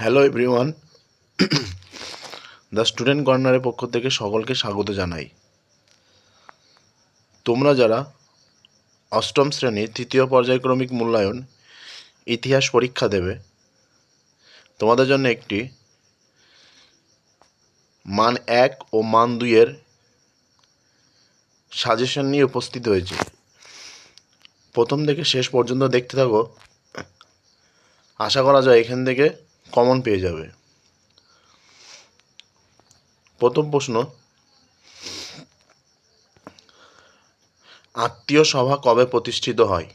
Hello everyone the student কর্নারের পক্ষ থেকে সকলকে স্বাগত জানাই। তোমরা যারা অষ্টম শ্রেণির তৃতীয় পর্যায়ক্রমিক মূল্যায়ন, ইতিহাস পরীক্ষা দেবে, তোমাদের জন্য একটি মান এক ও মান দুইয়ের সাজেশন নিয়ে উপস্থিত হয়েছি। প্রথম থেকে শেষ পর্যন্ত দেখতে থাকো। আশা করা যায় এখান থেকে কমন পেয়ে যাবে। প্রথম প্রশ্ন, আত্মীয় সভা কবে প্রতিষ্ঠিত হয়?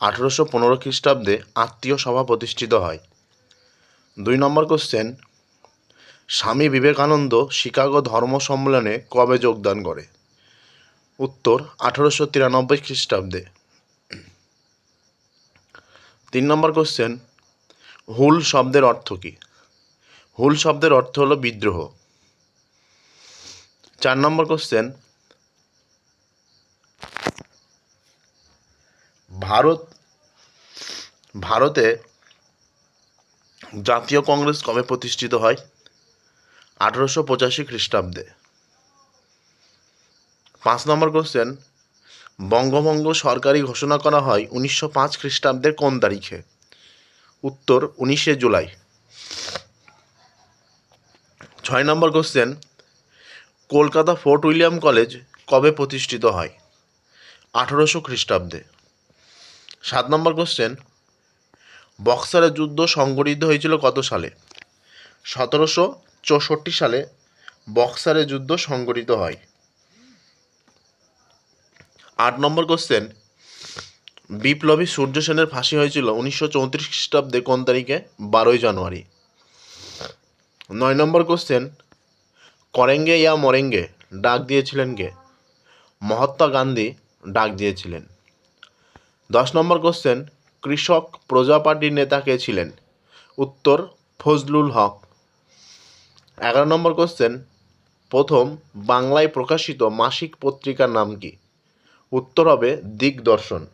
আঠেরোশো পনেরো খ্রিস্টাব্দে আত্মীয় সভা প্রতিষ্ঠিত হয়। দুই নম্বর কোশ্চেন স্বামী বিবেকানন্দ শিকাগো ধর্ম সম্মেলনে কবে যোগদান করে? উত্তর, আঠেরোশো তিরানব্বই খ্রিস্টাব্দে। তিন নম্বর কোশ্চেন হুল শব্দের অর্থ কী? হুল শব্দের অর্থ হলো বিদ্রোহ। চার নম্বর কোশ্চেন ভারত, ভারতে জাতীয় কংগ্রেস কবে প্রতিষ্ঠিত হয়? আঠেরোশো পঁচাশি খ্রিস্টাব্দে। পাঁচ নম্বর কোশ্চেন বঙ্গভঙ্গ সরকারি ঘোষণা করা হয় উনিশশো পাঁচ খ্রিস্টাব্দের কোন তারিখে? উত্তর উনিশে জুলাই। ছয় নম্বর question Kolkata Fort William College কবে প্রতিষ্ঠিত হয়? আঠেরোশো খ্রিস্টাব্দে। সাত নম্বর কোশ্চেন বক্সারের যুদ্ধ সংগঠিত হয়েছিল কত সালে? সতেরোশো চৌষট্টি সালে বক্সারের যুদ্ধ সংগঠিত হয়। আট নম্বর কোশ্চেন বিপ্লবী সূর্য সেনের ফাঁসি হয়েছিল উনিশশো চৌত্রিশ খ্রিস্টাব্দে কোন তারিখে? বারোই জানুয়ারি। নয় নম্বর কোশ্চেন করেঙ্গে ইয়া মরেঙ্গে, ডাক দিয়েছিলেন কে? মহাত্মা গান্ধী ডাক দিয়েছিলেন। দশ নম্বর কোশ্চেন কৃষক প্রজা পার্টির নেতা কে ছিলেন? উত্তর, ফজলুল হক। এগারো নম্বর কোশ্চেন প্রথম বাংলায় প্রকাশিত মাসিক পত্রিকার নাম কি? উত্তর হবে দিগদর্শন।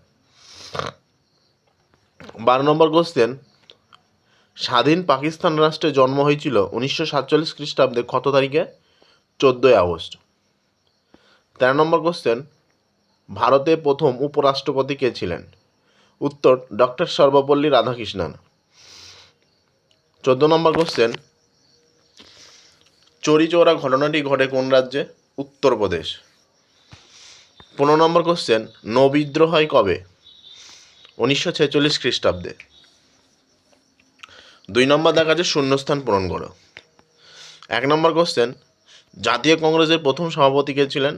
বারো নম্বর কোশ্চেন স্বাধীন পাকিস্তান রাষ্ট্রে জন্ম হয়েছিল উনিশশো সাতচল্লিশ খ্রিস্টাব্দে কত তারিখে? চোদ্দোই আগস্ট। তেরো নম্বর কোশ্চেন ভারতে প্রথম উপরাষ্ট্রপতি কে ছিলেন? উত্তর ডক্টর সর্বপল্লী রাধাকৃষ্ণন। চোদ্দ নম্বর কোশ্চেন চোরি ঘটনাটি ঘটে কোন রাজ্যে? উত্তরপ্রদেশ। পনেরো নম্বর কোশ্চেন নৌবিদ্রোহ হয় কবে? উনিশশো ছেচল্লিশ খ্রিস্টাব্দে। দুই নম্বর দেখা আছে শূন্যস্থান পূরণ করো। এক নম্বর কোশ্চেন জাতীয় কংগ্রেসের প্রথম সভাপতি কে ছিলেন?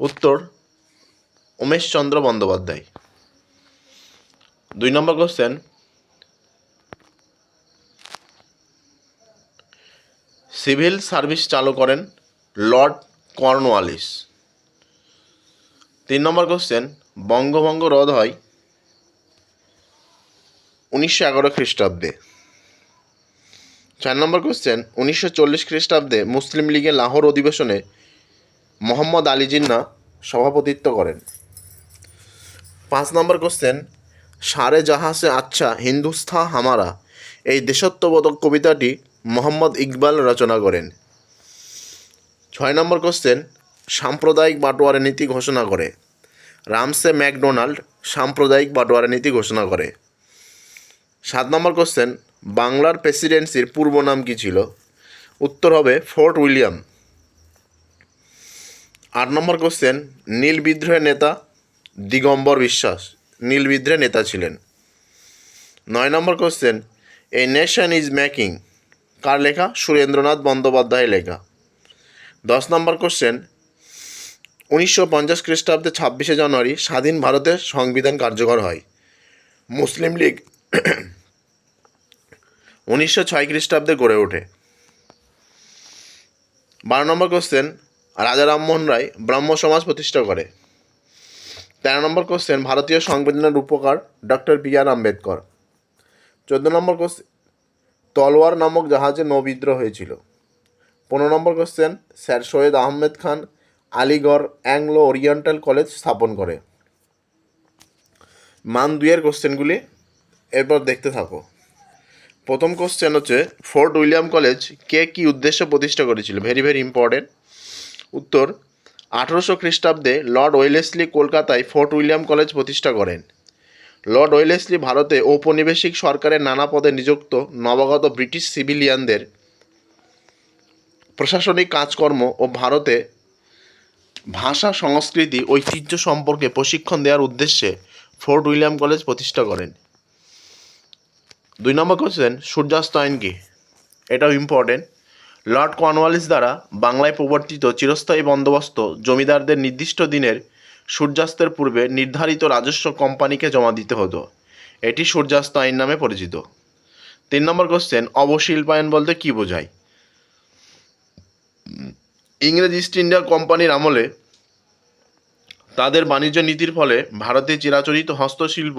উত্তর উমেশচন্দ্র বন্দ্যোপাধ্যায়। দুই নম্বর কোশ্চেন সিভিল সার্ভিস চালু করেন লর্ড কর্নওয়ালিস। তিন নম্বর কোশ্চেন বঙ্গভঙ্গ রদ হয় উনিশশো এগারো খ্রিস্টাব্দে। চার নম্বর কোশ্চেন উনিশশো চল্লিশ খ্রিস্টাব্দে মুসলিম লীগের লাহোর অধিবেশনে মোহাম্মদ আলী জিন্না সভাপতিত্ব করেন। পাঁচ নম্বর কোশ্চেন সারে জাহাসে আচ্ছা হিন্দুস্থা হামারা, এই দেশত্ববোধক কবিতাটি মোহাম্মদ ইকবাল রচনা করেন। ছয় নম্বর কোশ্চেন সাম্প্রদায়িক বাটোয়ারা নীতি ঘোষণা করে। রামসে ম্যাকডোনাল্ড সাম্প্রদায়িক বাটোয়ারা নীতি ঘোষণা করে। সাত নম্বর কোশ্চেন বাংলার প্রেসিডেন্সির পূর্ব নাম কী ছিল? উত্তর হবে ফোর্ট উইলিয়াম। আট নম্বর কোশ্চেন নীল বিদ্রোহের নেতা দিগম্বর বিশ্বাস, নীল বিদ্রোহের নেতা ছিলেন। নয় নম্বর question a nation is making কার লেখা? সুরেন্দ্রনাথ বন্দ্যোপাধ্যায়ের লেখা। দশ নম্বর কোশ্চেন উনিশশো পঞ্চাশ খ্রিস্টাব্দে ছাব্বিশে জানুয়ারি স্বাধীন ভারতের সংবিধান কার্যকর হয়। মুসলিম লীগ উনিশশো ছয় খ্রিস্টাব্দে গড়ে ওঠে। বারো নম্বর কোশ্চেন রাজা রামমোহন রায় ব্রাহ্ম সমাজ প্রতিষ্ঠা করে। তেরো নম্বর কোশ্চেন ভারতীয় সংবিধানের রূপকার ডক্টর বি আর আম্বেদকর। চোদ্দ নম্বর কোশ্চেন তলোয়ার নামক জাহাজে নৌবিদ্রোহ হয়েছিল। পনেরো নম্বর question sir Syed Ahmed Khan Aligarh Anglo Oriental College স্থাপন করে। মান দুইয়ের কোশ্চেনগুলি এরপর দেখতে থাকো। প্রথম কোশ্চেন হচ্ছে, ফোর্ট উইলিয়াম কলেজ কে কি উদ্দেশ্যে প্রতিষ্ঠা করেছিল? ভেরি ভেরি ইম্পর্টেন্ট উত্তর, আঠারোশো খ্রিস্টাব্দে লর্ড ওয়েলেসলি কলকাতায় ফোর্ট উইলিয়াম কলেজ প্রতিষ্ঠা করেন। লর্ড ওয়েলেসলি ভারতে ঔপনিবেশিক সরকারের নানা পদে নিযুক্ত, নবাগত ব্রিটিশ সিভিলিয়ানদের প্রশাসনিক কাজকর্ম ও ভারতে ভাষা, সংস্কৃতি, ঐতিহ্য সম্পর্কে প্রশিক্ষণ দেওয়ার উদ্দেশ্যে ফোর্ট উইলিয়াম কলেজ প্রতিষ্ঠা করেন। দুই নম্বর কোশ্চেন সূর্যাস্ত আইন কি? এটাও ইম্পর্টেন্ট লর্ড কর্নওয়ালিস দ্বারা বাংলায় প্রবর্তিত চিরস্থায়ী বন্দোবস্ত জমিদারদের নির্দিষ্ট দিনের সূর্যাস্তের পূর্বে নির্ধারিত রাজস্ব কোম্পানিকে জমা দিতে হতো। এটি সূর্যাস্ত আইন নামে পরিচিত। তিন নম্বর কোশ্চেন অবশিল্পায়ন বলতে কী বোঝায়? ইংরেজ ইস্ট ইন্ডিয়া কোম্পানির আমলে তাদের বাণিজ্য নীতির ফলে ভারতে চিরাচরিত হস্তশিল্প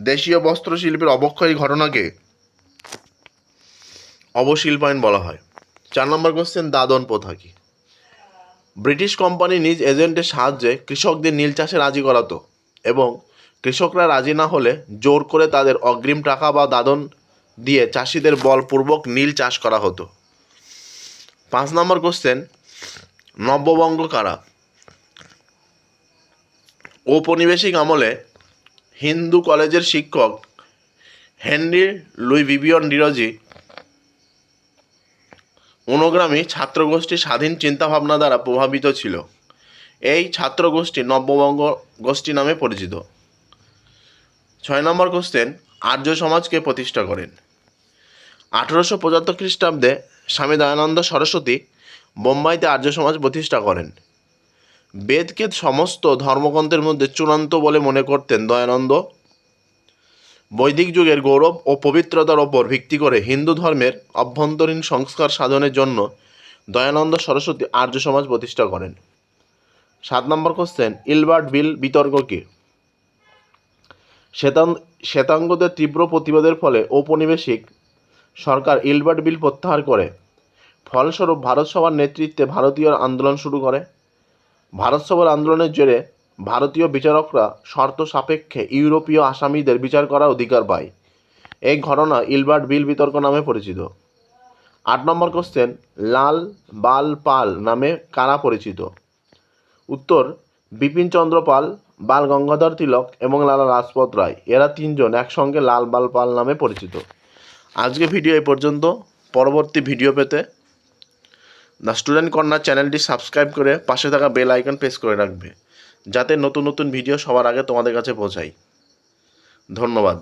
দেশীয় বস্ত্রশিল্পের অবক্ষয়ী ঘটনাকে অবশিল্পায়ন বলা হয়। চার নম্বর কোশ্চেন দাদন প্রথা কি? ব্রিটিশ কোম্পানি নিজ এজেন্টের সাহায্যে কৃষকদের নীল চাষে রাজি করাতো এবং কৃষকরা রাজি না হলে জোর করে তাদের অগ্রিম টাকা বা দাদন দিয়ে চাষিদের বলপূর্বক নীল চাষ করা হতো। পাঁচ নম্বর কোশ্চেন নব্যবঙ্গ কারা? ঔপনিবেশিক আমলে হিন্দু কলেজের শিক্ষক হেনরি লুই ভিভিয়ন ডিরজি অনুগ্রামী ছাত্রগোষ্ঠী স্বাধীন চিন্তাভাবনা দ্বারা প্রভাবিত ছিল। এই ছাত্রগোষ্ঠী নব্যবঙ্গ গোষ্ঠী নামে পরিচিত। ছয় নম্বর কোশ্চেন, আর্য সমাজকে প্রতিষ্ঠা করেন। আঠেরোশো পঁচাত্তর খ্রিস্টাব্দে স্বামী দয়ানন্দ সরস্বতী বোম্বাইতে আর্য সমাজ প্রতিষ্ঠা করেন। বেদকে সমস্ত ধর্মগ্রন্থের মধ্যে চূড়ান্ত বলে মনে করতেন দয়ানন্দ। বৈদিক যুগের গৌরব ও পবিত্রতার ওপর ভিত্তি করে হিন্দু ধর্মের অভ্যন্তরীণ সংস্কার সাধনের জন্য দয়ানন্দ সরস্বতী আর্য সমাজ প্রতিষ্ঠা করেন। সাত নম্বর কোশ্চেন ইলবার্ট বিল বিতর্ক কি? শ্বেতাং, শ্বেতাঙ্গদের তীব্র প্রতিবাদের ফলে ঔপনিবেশিক সরকার ইলবার্ট বিল প্রত্যাহার করে। ফলস্বরূপ ভারত সভার নেতৃত্বে ভারতীয় আন্দোলন শুরু করে। ভারত সভার আন্দোলনের জেরে ভারতীয় বিচারকরা শর্ত সাপেক্ষে ইউরোপীয় আসামিদের বিচার করার অধিকার পায়। এই ঘটনা ইলবার্ট বিল বিতর্ক নামে পরিচিত। আট নম্বর কোশ্চেন, লাল বাল পাল নামে কারা পরিচিত? উত্তর, বিপিন চন্দ্র পাল, বাল গঙ্গাধর তিলক এবং লালা লাজপত রায়। এরা তিনজন একসঙ্গে লাল বাল পাল নামে পরিচিত। আজকে ভিডিও এই পর্যন্ত। পরবর্তী ভিডিও পেতে দ্য স্টুডেন্ট কর্নার চ্যানেলটি সাবস্ক্রাইব করে পাশে থাকা বেল আইকন প্রেস করে রাখবে, যাতে নতুন নতুন ভিডিও সবার আগে তোমাদের কাছে পৌঁছায়। ধন্যবাদ।